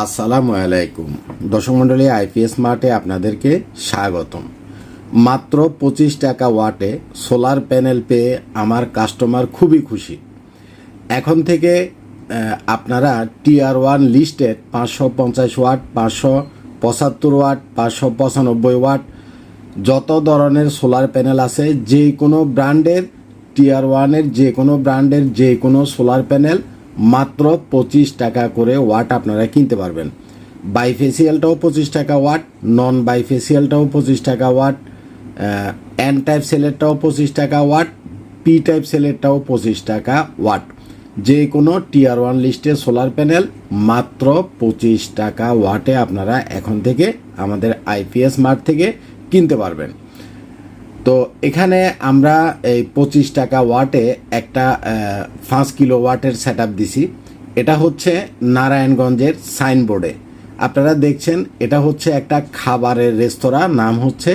আসসালামু আলাইকুম। দর্শক মণ্ডলী, আইপিএস মার্টে আপনাদেরকে স্বাগতম। মাত্র পঁচিশ টাকা ওয়াটে সোলার প্যানেল পেয়ে আমার কাস্টমার খুবই খুশি। এখন থেকে আপনারা টিআর ওয়ান লিস্টের পাঁচশো পঞ্চাশ ওয়াট, পাঁচশো পঁচাত্তর ওয়াট, পাঁচশো পঁচানব্বই ওয়াট, যত ধরনের সোলার প্যানেল আছে, যে কোনো ব্র্যান্ডের, টিআর ওয়ানের যে কোনো ব্র্যান্ডের যে কোনো সোলার প্যানেল মাত্র পঁচিশ টাকা করে ওয়াট আপনারা কিনতে পারবেন। বাইফেসিয়ালটাও পঁচিশ টাকা ওয়াট নন বাইফেসিয়ালটাও পঁচিশ টাকা ওয়াট এন টাইপ সেলেরটাও পঁচিশ টাকা ওয়াট পি টাইপ সেলেরটাও পঁচিশ টাকা ওয়াট। যে কোনো টিআর ওয়ান লিস্টের সোলার প্যানেল মাত্র পঁচিশ টাকা ওয়াটে আপনারা এখন থেকে আমাদের আইপিএস মার্ট থেকে কিনতে পারবেন। তো এখানে আমরা এই পঁচিশ টাকা ওয়াটে একটা পাঁচ কিলো ওয়াটের সেট আপ দিছি। এটা হচ্ছে নারায়ণগঞ্জের সাইনবোর্ডে আপনারা দেখছেন, এটা হচ্ছে একটা খাবারের রেস্তোরাঁ, নাম হচ্ছে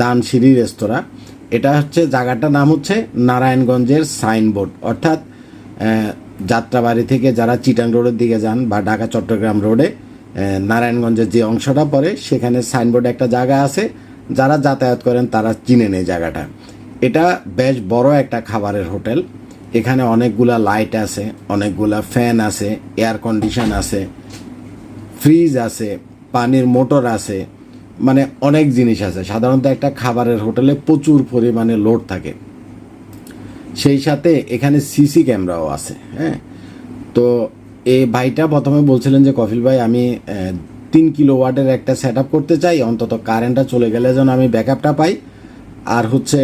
দানসিঁড়ি রেস্তোরাঁ। এটা হচ্ছে, জায়গাটার নাম হচ্ছে নারায়ণগঞ্জের সাইনবোর্ড অর্থাৎ যাত্রাবাড়ি থেকে যারা চিটাং রোডের দিকে যান বা ঢাকা চট্টগ্রাম রোডে নারায়ণগঞ্জের যে অংশটা পড়ে, সেখানে সাইনবোর্ডে একটা জায়গা আছে। যারা যাতায়াত করেন, তারা চিনে নেয় জায়গাটা। এটা বেশ বড় একটা খাবারের হোটেল। এখানে অনেকগুলা লাইট আছে, অনেকগুলা ফ্যান আছে, এয়ার কন্ডিশন আছে, ফ্রিজ আছে, পানির মোটর আছে মানে অনেক জিনিস আছে। সাধারণত একটা খাবারের হোটেলে প্রচুর পরিমাণে লোড থাকে। সেই সাথে এখানে সিসি ক্যামেরাও আছে হ্যাঁ? তো এই ভাইটা প্রথমে বলছিলেন যে কফিল ভাই, আমি তিন কিলো ওয়াটের একটা সেট করতে চাই, অন্তত কারেন্টটা চলে গেলে যেন আমি ব্যাকআপটা পাই। আর হচ্ছে,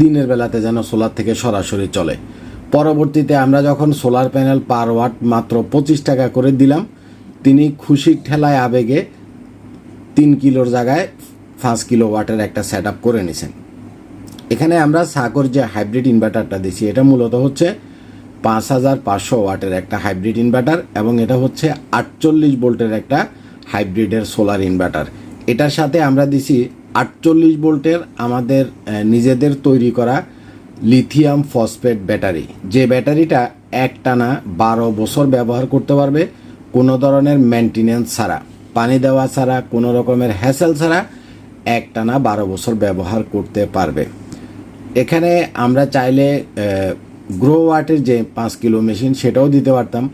দিনের বেলাতে যেন সোলার থেকে সরাসরি চলে। পরবর্তীতে আমরা যখন সোলার প্যানেল পার ওয়াট মাত্র পঁচিশ টাকা করে দিলাম, তিনি খুশির ঠেলায় আবেগে তিন কিলোর জায়গায় পাঁচ কিলো ওয়াটের একটা সেট করে নিছেন। এখানে আমরা সাকর যে হাইব্রিড ইনভার্টারটা দিছি, এটা মূলত হচ্ছে পাঁচ হাজার পাঁচশো ওয়াটের একটা হাইব্রিড ইনভার্টার এবং এটা হচ্ছে আটচল্লিশ ভোল্টের একটা হাইব্রিডের সোলার ইনভার্টার। এটার সাথে আমরা দিছি আটচল্লিশ ভোল্টের আমাদের নিজেদের তৈরি করা লিথিয়াম ফসফেট ব্যাটারি। যে ব্যাটারিটা একটানা বারো বছর ব্যবহার করতে পারবে, কোনো ধরনের মেনটেনেন্স ছাড়া, পানি দেওয়া ছাড়া, কোনো রকমের হ্যাসেল ছাড়া একটানা বারো বছর ব্যবহার করতে পারবে। এখানে আমরা চাইলে গ্রো ওয়াটের যে পাঁচ কিলো মেশিন সেটাও দিতে পারতাম।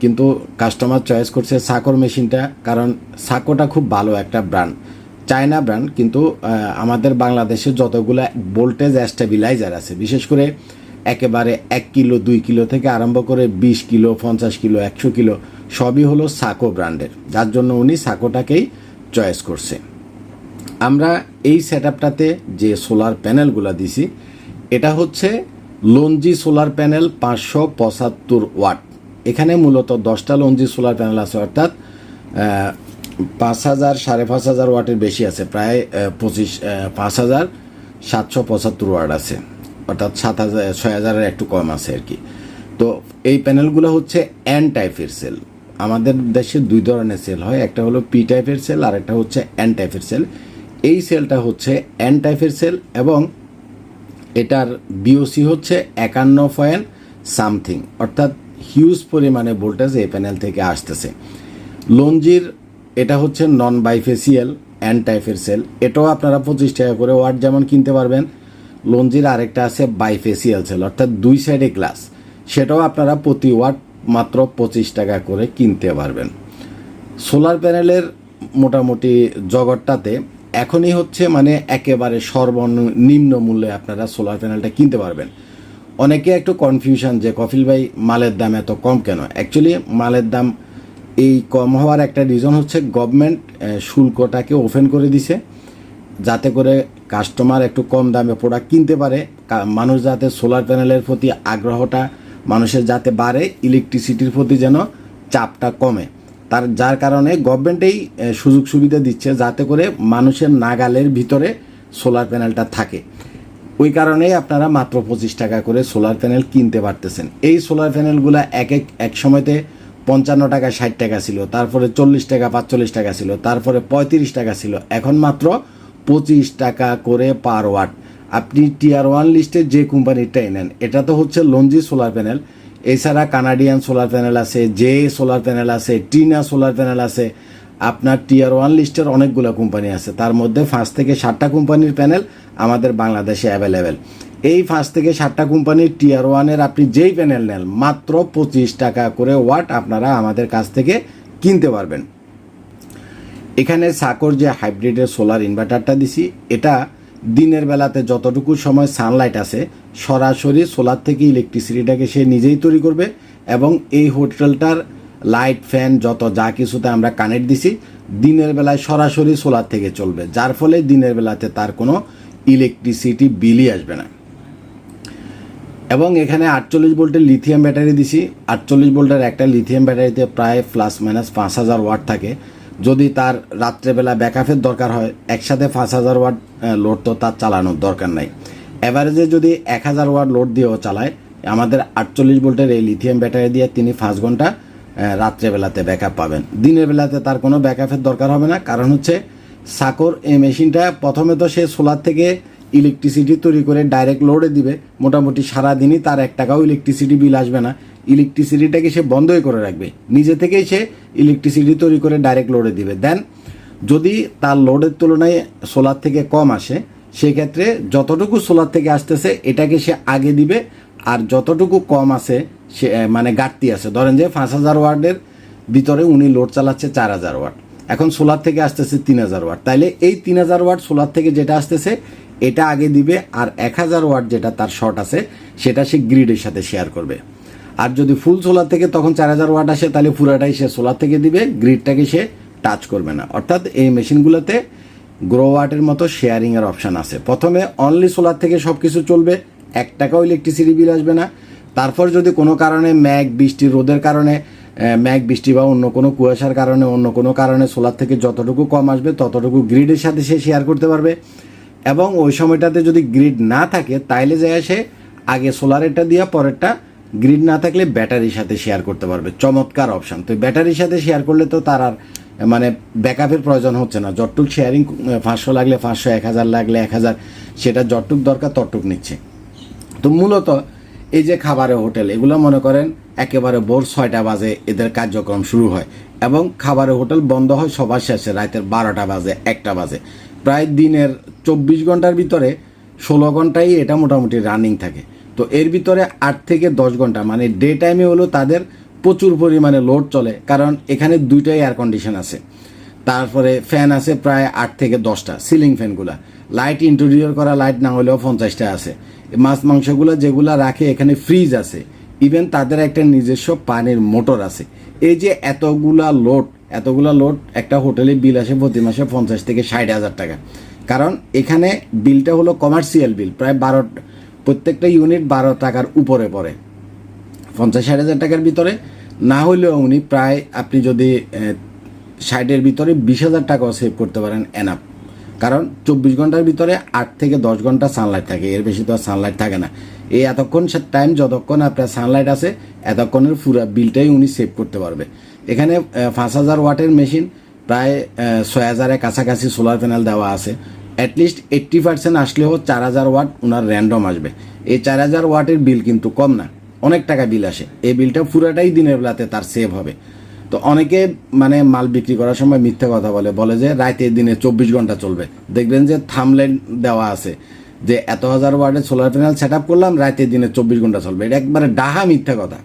কিন্তু কাস্টমার চয়েস করছে সাকোর মেশিনটা কারণ সাকোটা খুব ভালো একটা ব্র্যান্ড চায়না ব্র্যান্ড কিন্তু আমাদের বাংলাদেশে যতগুলো ভোল্টেজ স্টেবিলাইজার আছে, বিশেষ করে একেবারে এক কিলো, দুই কিলো থেকে আরম্ভ করে বিশ কিলো, পঞ্চাশ কিলো, একশো কিলো, সবই হলো সাকো ব্র্যান্ডের যার জন্য উনি সাকোটাকেই চয়েস করছে। আমরা এই সেট যে সোলার প্যানেলগুলো দিছি, এটা হচ্ছে লঞ্জি সোলার প্যানেল পাঁচশো পঁচাত্তর ওয়াট। এখানে মূলত দশটা লঞ্জি সোলার প্যানেল আছে, অর্থাৎ পাঁচ হাজার, সাড়ে পাঁচ হাজার ওয়াটের বেশি আছে, প্রায় পঁচিশ পাঁচ হাজার সাতশো পঁচাত্তর ওয়াট আছে, অর্থাৎ সাত হাজার, ছয় হাজারের একটু কম আছে আর কি। তো এই প্যানেলগুলো হচ্ছে এন টাইপের সেল। আমাদের দেশে দুই ধরনের সেল হয়, একটা হলো পি টাইপের সেল আর একটা হচ্ছে এন টাইপের সেল। এই সেলটা হচ্ছে এন টাইপের সেল এবং এটার বিওসি হচ্ছে একান্ন পয়েন্ট সামথিং অর্থাৎ হিউজ পরিমাণে ভোল্টেজ এই প্যানেল থেকে আসতেছে। লঞ্জির এটা হচ্ছে নন বাইফেসিয়াল অ্যান্ড টাইপের সেল এটাও আপনারা পঁচিশ টাকা করে ওয়াট যেমন কিনতে পারবেন। লঞ্জির আরেকটা আছে বাইফেসিয়াল সেল অর্থাৎ দুই সাইডে গ্লাস সেটাও আপনারা প্রতি ওয়াট মাত্র পঁচিশ টাকা করে কিনতে পারবেন। সোলার প্যানেলের মোটামুটি জগৎটাতে এখনই হচ্ছে মানে একেবারে সর্বনিম্ন মূল্যে আপনারা সোলার প্যানেলটা কিনতে পারবেন। অনেকে একটু কনফিউশন যে কফিল ভাই, মালের দাম এত কম কেন? অ্যাকচুয়ালি মালের দাম এই কম হওয়ার একটা রিজন হচ্ছে গভর্নমেন্ট শুল্কটাকে ওপেন করে দিছে, যাতে করে কাস্টমার একটু কম দামে প্রোডাক্ট কিনতে পারে। মানুষ যাতে সোলার প্যানেলের প্রতি আগ্রহটা, মানুষের যাতে বাড়ে ইলেকট্রিসিটির প্রতি যেন চাপটা কমে। তার, যার কারণে গভর্নমেন্টেই সুযোগ সুবিধা দিচ্ছে যাতে করে মানুষের নাগালের ভিতরে সোলার প্যানেলটা থাকে। ওই কারণেই আপনারা মাত্র পঁচিশ টাকা করে সোলার প্যানেল কিনতে পারতেছেন। এই সোলার প্যানেলগুলো এক এক এক সময়তে পঞ্চান্ন টাকা, ষাট টাকা ছিল, তারপরে চল্লিশ টাকা, পাঁচচল্লিশ টাকা ছিল, তারপরে পঁয়ত্রিশ টাকা ছিল। এখন মাত্র পঁচিশ টাকা করে পার ওয়াট। আপনি টিআর ওয়ান লিস্টে যে কোম্পানিটাই নেন, এটা তো হচ্ছে লঞ্জি সোলার প্যানেল। এছাড়া কানাডিয়ান সোলার প্যানেল আছে জে সোলার প্যানেল আছে টিনা সোলার প্যানেল আছে। আপনার টিয়ার ওয়ান লিস্টের অনেকগুলো কোম্পানি আছে। তার মধ্যে পাঁচ থেকে সাতটা কোম্পানির প্যানেল আমাদের বাংলাদেশে অ্যাভেলেবেল এই পাঁচ থেকে সাতটা কোম্পানির টিয়ার ওয়ানের আপনি যেই প্যানেল নেন, মাত্র পঁচিশ টাকা করে ওয়াট আপনারা আমাদের কাছ থেকে কিনতে পারবেন। এখানে সাকর যে হাইব্রিডের সোলার ইনভার্টারটা দিছি, এটা দিনের বেলাতে যতটুকু সময় সানলাইট আছে, সরাসরি সোলার থেকে ইলেকট্রিসিটিটাকে সে নিজেই তৈরি করবে এবং এই হোটেলটার লাইট ফ্যান যত যা কিছুতে আমরা কানেক্ট দিছি, দিনের বেলায় সরাসরি সোলার থেকে চলবে। যার ফলে দিনের বেলাতে তার কোনো ইলেকট্রিসিটি বিলই আসবে না। এবং এখানে আটচল্লিশ ভোল্টের লিথিয়াম ব্যাটারি দিছি। আটচল্লিশ ভোল্টের একটা লিথিয়াম ব্যাটারিতে প্রায় প্লাস মাইনাস পাঁচ হাজার ওয়াট থাকে। যদি তার রাত্রেবেলা ব্যাকআপের দরকার হয়, একসাথে পাঁচ হাজার ওয়াট লোড তো তার চালানোর দরকার নাই। অ্যাভারেজে যদি এক হাজার ওয়াট লোড দিয়েও চালায়, আমাদের আটচল্লিশ ভোল্টের এই লিথিয়াম ব্যাটারি দিয়ে তিনি পাঁচ ঘণ্টা রাত্রেবেলাতে ব্যাকআপ পাবেন। দিনের বেলাতে তার কোনো ব্যাকআপের দরকার হবে না, কারণ হচ্ছে সাকর এই মেশিনটা প্রথমে তো সে সোলার থেকে ইলেকট্রিসিটি তৈরি করে ডাইরেক্ট লোডে দিবে। মোটামুটি সারাদিনই তার এক টাকাও ইলেকট্রিসিটি বিল আসবে না। ইলেকট্রিসিটিটাকে সে বন্ধই করে রাখবে। নিজে থেকেই সে ইলেকট্রিসিটি তৈরি করে ডাইরেক্ট লোডে দিবে। দেন যদি তার লোডের তুলনায় সোলার থেকে কম আসে, সেক্ষেত্রে যতটুকু সোলার থেকে আসতেছে, এটাকে সে আগে দিবে। আর যতটুকু কম আছে, সে মানে ঘাটতি আছে। ধরেন যে পাঁচ হাজার ওয়ার্ডের ভিতরে উনি লোড চালাচ্ছে চার হাজার ওয়াট। এখন সোলার থেকে আসতেছে তিন হাজার ওয়াট। তাইলে এই তিন হাজার ওয়াট সোলার থেকে যেটা আসতেছে, এটা আগে দিবে। আর এক হাজার ওয়াট যেটা তার শর্ট আছে, সেটা সে গ্রিডের সাথে শেয়ার করবে। আর যদি ফুল সোলার থেকে তখন চার হাজার ওয়াট আসে, তাহলে পুরাটাই সে সোলার থেকে দিবে। গ্রিডটাকে সে টাচ করবে না। অর্থাৎ এই মেশিনগুলোতে গ্রো ওয়াটের মতো শেয়ারিংয়ের অপশান আছে। প্রথমে অনলি সোলার থেকে সব কিছু চলবে, এক টাকাও ইলেকট্রিসিটি বিল আসবে না। তারপর যদি কোনো কারণে ম্যাগ বৃষ্টি, রোদের কারণে ম্যাগ বৃষ্টি বা অন্য কোনো কুয়াশার কারণে, অন্য কোনো কারণে সোলার থেকে যতটুকু কম আসবে, ততটুকু গ্রিডের সাথে সে শেয়ার করতে পারবে। এবং ওই সময়টাতে যদি গ্রিড না থাকে, তাইলে যায় সে আগে সোলারেরটা দিয়া পরেরটা গ্রিড না থাকলে ব্যাটারির সাথে শেয়ার করতে পারবে। চমৎকার অপশান তো ব্যাটারির সাথে শেয়ার করলে তো তার আর মানে ব্যাকআপের প্রয়োজন হচ্ছে না। যতটুক শেয়ারিং পাঁচশো লাগলে পাঁচশো, এক হাজার লাগলে এক হাজার, সেটা যতটুক দরকার ততটুক নিচ্ছে। তো মূলত এই যে খাবারের হোটেল, এগুলো মনে করেন একেবারে ভোর ছয়টা বাজে এদের কার্যক্রম শুরু হয় এবং খাবারের হোটেল বন্ধ হয় সবার শেষে, রাতের বারোটা বাজে, একটা বাজে। প্রায় দিনের চব্বিশ ঘণ্টার ভিতরে ষোলো ঘন্টাই এটা মোটামুটি রানিং থাকে। তো এর ভিতরে আট থেকে দশ ঘণ্টা মানে ডে টাইমে হলো তাদের প্রচুর পরিমাণে লোড চলে, কারণ এখানে দুইটাই এয়ার কন্ডিশন আছে। তারপরে ফ্যান আছে প্রায় আট থেকে দশটা সিলিং ফ্যানগুলা লাইট ইন্টেরিয়র করা লাইট না হলেও পঞ্চাশটা আছে। মাছ মাংসগুলো যেগুলো রাখে, এখানে ফ্রিজ আছে। ইভেন তাদের একটা নিজস্ব পানির মোটর আছে। এই যে এতগুলা লোড এতগুলা লোড একটা হোটেলে বিল আসে প্রতি মাসে পঞ্চাশ থেকে ষাট হাজার টাকা। কারণ এখানে বিলটা হলো কমার্শিয়াল বিল প্রায় বারো, প্রত্যেকটা ইউনিট বারো টাকার উপরে পড়ে। পঞ্চাশ ষাট হাজার টাকার ভিতরে, না হলেও উনি প্রায় আপনি যদি ষাটের ভিতরে বিশ হাজার টাকাও সেভ করতে পারেন এনাফ কারণ চব্বিশ ঘণ্টার ভিতরে আট থেকে দশ ঘণ্টা সানলাইট থাকে, এর বেশি তো আর সানলাইট থাকে না। এই এতক্ষণ টাইম যতক্ষণ আপনার সানলাইট আছে, এতক্ষণের পুরো বিলটাই উনি সেভ করতে পারবে। এখানে পাঁচ হাজার ওয়াটের মেশিন প্রায় ছয় হাজারের কাছাকাছি সোলার প্যানেল দেওয়া আছে। অ্যাটলিস্ট এইট্টি পার্সেন্ট আসলেও চার হাজার ওয়াট ওনার র্যান্ডম আসবে। এই চার হাজার ওয়াটের বিল কিন্তু কম না। অনেক টাকা বিল আসে। এই বিলটা পুরাটাই দিনের বেলাতে তার সেভ হবে। তো অনেকে মানে মাল বিক্রি করার সময় মিথ্যা কথা বলে বলে যে রাতে দিনে চব্বিশ ঘণ্টা চলবে। দেখবেন যে থামলেন দেওয়া আছে যে এত হাজার ওয়ার্ডের সোলার প্যানেল সেট করলাম রাতে দিনে চব্বিশ ঘণ্টা চলবে। এটা একবারে ডাহা মিথ্যা কথা।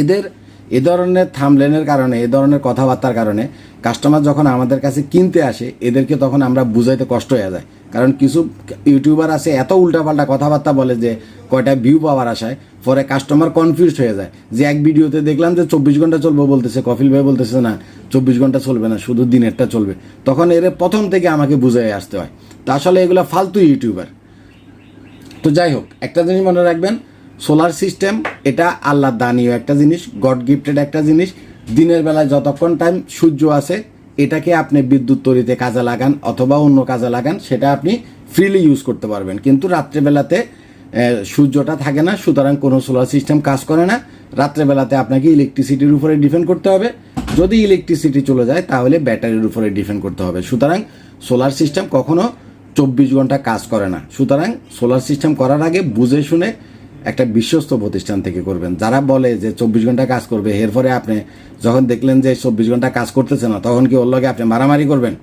এদের এ ধরনের থামলেনের কারণে, এ ধরনের কথাবার্তার কারণে কাস্টমার যখন আমাদের কাছে কিনতে আসে, এদেরকে তখন আমরা বুঝাইতে কষ্ট হয়ে যায়। কারণ কিছু ইউটিউবার আছে, এত উল্টাপাল্টা কথাবার্তা বলে যে কয়টা ভিউ পাওয়ার আশায়, পরে কাস্টমার কনফিউজ হয়ে যায়। যে এক ভিডিওতে দেখলাম যে চব্বিশ ঘণ্টা চলবে বলতেছে কফিল ভাই বলতেছে, না, চব্বিশ ঘণ্টা চলবে না, শুধু দিনেরটা চলবে। তখন এর প্রথম থেকে আমাকে বুঝাই আসতে হয়। তা আসলে এগুলো ফালতু ইউটিউবার। তো যাই হোক, একটা জিনিস মনে রাখবেন সোলার সিস্টেম, এটা আল্লাহ দানীয় একটা জিনিস, গড গিফটেড একটা জিনিস। দিনের বেলায় যতক্ষণ টাইম সূর্য আছে, এটাকে আপনি বিদ্যুৎ তৈরিতে কাজে লাগান অথবা অন্য কাজে লাগান, সেটা আপনি ফ্রিলি ইউজ করতে পারবেন। কিন্তু রাত্রেবেলাতে সূর্যটা থাকে না, সুতরাং কোনো সোলার সিস্টেম কাজ করে না। রাত্রেবেলাতে আপনাকে ইলেকট্রিসিটির উপরে ডিপেন্ড করতে হবে। যদি ইলেকট্রিসিটি চলে যায়, তাহলে ব্যাটারির উপরে ডিপেন্ড করতে হবে। সুতরাং সোলার সিস্টেম কখনো চব্বিশ ঘণ্টা কাজ করে না। সুতরাং সোলার সিস্টেম করার আগে বুঝে শুনে একটা বিশ্বস্ত প্রতিষ্ঠান থেকে করবেন। যারা বলে যে চব্বিশ ঘণ্টা কাজ করবে, এরপরে আপনি যখন দেখলেন যে চব্বিশ ঘণ্টা কাজ করতেছে না, তখন কি ওর লগে আপনি মারামারি করবেন?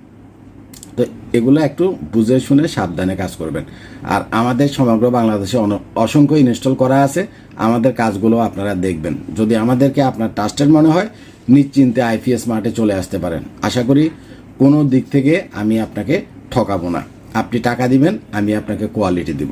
তো এগুলো একটু বুঝে শুনে সাবধানে কাজ করবেন। আর আমাদের সমগ্র বাংলাদেশে অসংখ্য ইনস্টল করা আছে। আমাদের কাজগুলো আপনারা দেখবেন। যদি আমাদেরকে আপনার ট্রাস্টেড মনে হয়, নিশ্চিন্তে আইপিএস মার্টে চলে আসতে পারেন। আশা করি কোনো দিক থেকে আমি আপনাকে ঠকাবো না। আপনি টাকা দিবেন, আমি আপনাকে কোয়ালিটি দিব।